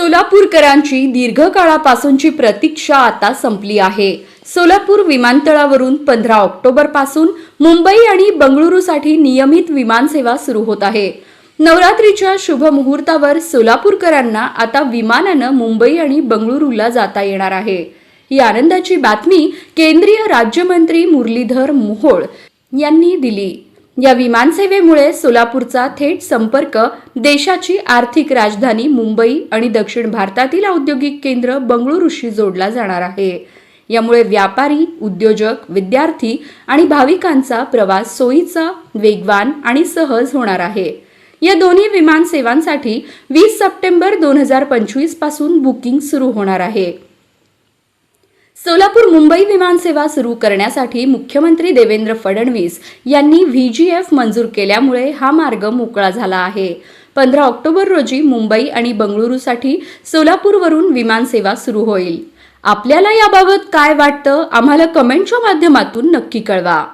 सोलापूरकरांची दीर्घकाळापासूनची प्रतीक्षा आता संपली आहे. सोलापूर विमानतळावरून पंधरा ऑक्टोबरपासून मुंबई आणि बंगळुरूसाठी नियमित विमानसेवा सुरू होत आहे. नवरात्रीच्या शुभ मुहूर्तावर सोलापूरकरांना आता विमानानं मुंबई आणि बंगळुरूला जाता येणार आहे. ही आनंदाची बातमी केंद्रीय राज्यमंत्री मुरलीधर मोहोळ यांनी दिली. या विमानसेवेमुळे सोलापूरचा थेट संपर्क देशाची आर्थिक राजधानी मुंबई आणि दक्षिण भारतातील औद्योगिक केंद्र बंगळुरूशी जोडला जाणार आहे. यामुळे व्यापारी उद्योजक विद्यार्थी आणि भाविकांचा प्रवास सोयीचा वेगवान आणि सहज होणार आहे. या दोन्ही विमानसेवांसाठी वीस सप्टेंबर दोन हजार पंचवीसपासून बुकिंग सुरू होणार आहे. सोलापूर मुंबई विमानसेवा सुरू करण्यासाठी मुख्यमंत्री देवेंद्र फडणवीस यांनी व्हीजीएफ मंजूर केल्यामुळे हा मार्ग मोकळा झाला आहे. पंधरा ऑक्टोबर रोजी मुंबई आणि बंगळुरूसाठी सोलापूरवरून विमानसेवा सुरू होईल. आपल्याला याबाबत काय वाटतं? आम्हाला कमेंटच्या माध्यमातून नक्की कळवा.